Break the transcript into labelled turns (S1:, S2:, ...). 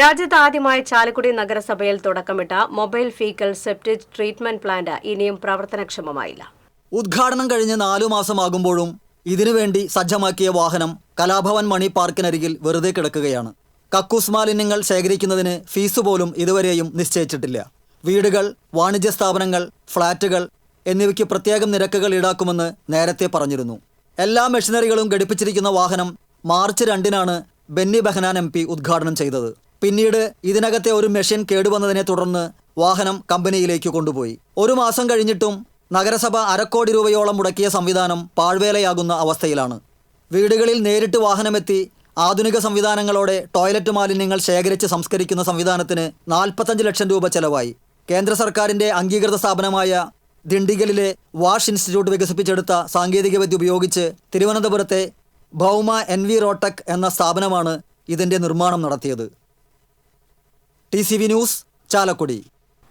S1: രാജ്യത്ത് ആദ്യമായി ചാലക്കുടി നഗരസഭയിൽ തുടക്കമിട്ട mobile faecal septic treatment plant ഇനിയും പ്രവർത്തനക്ഷമമായില്ല.
S2: ഉദ്ഘാടനം കഴിഞ്ഞ് നാലു മാസമാകുമ്പോഴും ഇതിനുവേണ്ടി സജ്ജമാക്കിയ വാഹനം കലാഭവൻ മണി പാർക്കിനരികിൽ വെറുതെ കിടക്കുകയാണ്. കക്കൂസ് മാലിന്യങ്ങൾ ശേഖരിക്കുന്നതിന് ഫീസ് പോലും ഇതുവരെയും നിശ്ചയിച്ചിട്ടില്ല. വീടുകൾ വാണിജ്യ സ്ഥാപനങ്ങൾ ഫ്ളാറ്റുകൾ എന്നിവയ്ക്ക് പ്രത്യേകം നിരക്കുകൾ ഈടാക്കുമെന്ന് നേരത്തെ പറഞ്ഞിരുന്നു. എല്ലാ മെഷീനറികളും ഘടിപ്പിച്ചിരിക്കുന്ന വാഹനം മാർച്ച് രണ്ടിനാണ് ബെന്നി ബെഹനാൻ എം ഉദ്ഘാടനം ചെയ്തത്. പിന്നീട് ഇതിനകത്തെ ഒരു മെഷീൻ കേടുവന്നതിനെ തുടർന്ന് വാഹനം കമ്പനിയിലേക്ക് കൊണ്ടുപോയി. ഒരു മാസം കഴിഞ്ഞിട്ടും നഗരസഭ അരക്കോടി രൂപയോളം മുടക്കിയ സംവിധാനം പാഴ്വേലയാകുന്ന അവസ്ഥയിലാണ്. വീടുകളിൽ നേരിട്ട് വാഹനമെത്തി ആധുനിക സംവിധാനങ്ങളോടെ ടോയ്ലറ്റ് മാലിന്യങ്ങൾ ശേഖരിച്ച് സംസ്കരിക്കുന്ന സംവിധാനത്തിന് നാൽപ്പത്തഞ്ച് ലക്ഷം രൂപ ചെലവായി. കേന്ദ്ര സർക്കാരിന്റെ അംഗീകൃത സ്ഥാപനമായ ദിണ്ടിഗലിലെ വാഷ് ഇൻസ്റ്റിറ്റ്യൂട്ട് വികസിപ്പിച്ചെടുത്ത സാങ്കേതികവിദ്യ ഉപയോഗിച്ച് തിരുവനന്തപുരത്തെ ഭൗമ എൻ വി റോട്ടക് എന്ന സ്ഥാപനമാണ് ഇതിന്റെ നിർമ്മാണം നടത്തിയത്. T News Chalakudy.